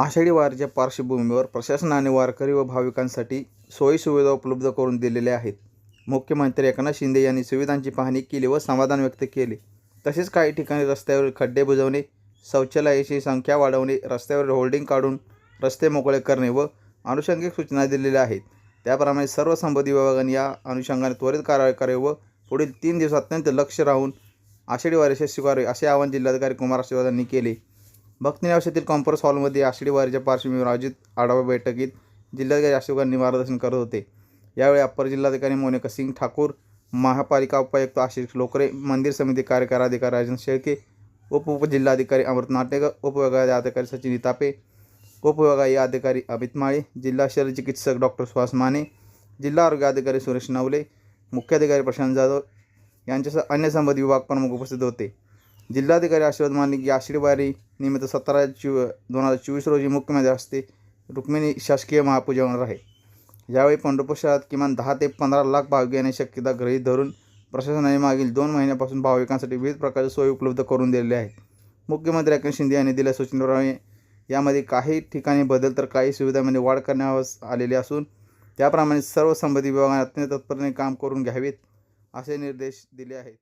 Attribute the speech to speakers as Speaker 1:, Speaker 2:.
Speaker 1: आषाढी वारीच्या पार्श्वभूमीवर प्रशासनाने वारकरी व भाविकांसाठी सोयीसुविधा उपलब्ध करून दिलेल्या आहेत. मुख्यमंत्री एकनाथ शिंदे यांनी सुविधांची पाहणी केली व समाधान व्यक्त केले. तसेच काही ठिकाणी रस्त्यावरील खड्डे बुजवणे शौचालयाची संख्या वाढवणे रस्त्यावर होल्डिंग काढून रस्ते मोकळे करणे व अनुषंगिक सूचना दिलेल्या आहेत. त्याप्रमाणे सर्व संबंधित विभागांनी या अनुषंगाने त्वरित कारवाई करावी व पुढील तीन दिवस अत्यंत लक्ष राहून आषाढी वारीचे स्वीकारावे असे आवाहन जिल्हाधिकारी कुमार आशीर्वाद यांनी केले. भक्तनिवास येथील कॉन्फरन्स हॉलमध्ये आषाढी वारीच्या पार्श्वभूमीवर आयोजित आढावा बैठकीत जिल्हाधिकारी अशोकांनी मार्गदर्शन करत होते. यावेळी अप्पर जिल्हाधिकारी मोनिका सिंग ठाकूर महापालिका उपायुक्त आशिष लोकरे मंदिर समिती कार्यकाराधिकारी राजन शेळके उप उपजिल्हाधिकारी अमृत नाटेकर उपविभागीय अधिकारी सचिन तापे उपविभागीय अधिकारी अमित माळे जिल्हा शल्य चिकित्सक डॉक्टर सुहास माने जिल्हा आरोग्य अधिकारी सुरेश नवले मुख्याधिकारी प्रशांत जाधव यांच्यासह अन्य संबंधित विभाग प्रमुख उपस्थित होते. जिल्हाधिकारी आशीर्वाद मानले की आशीर्वारी निमित्त सतरा चो दोन हजार चोवीस रोजी मुख्यमंत्री हस्ते रुक्मिणी शासकीय महापूजा होणार आहे. यावेळी पंढरपूर शहरात किमान दहा ते पंधरा लाख भाविक येण्याची शक्यता गृहीत धरून प्रशासनाने मागील दोन महिन्यापासून भाविकांसाठी विविध प्रकारच्या सोयी उपलब्ध करून दिलेल्या आहेत मुख्यमंत्री एकनाथ शिंदे यांनी दिल्या सूचनेप्रमाणे यामध्ये काही ठिकाणी बदल तर काही सुविधांमध्ये वाढ करण्यास आलेली असून त्याप्रमाणे सर्व संबंधित विभागाने अत्यंत तत्परने काम करून घ्यावेत असे निर्देश दिले आहेत.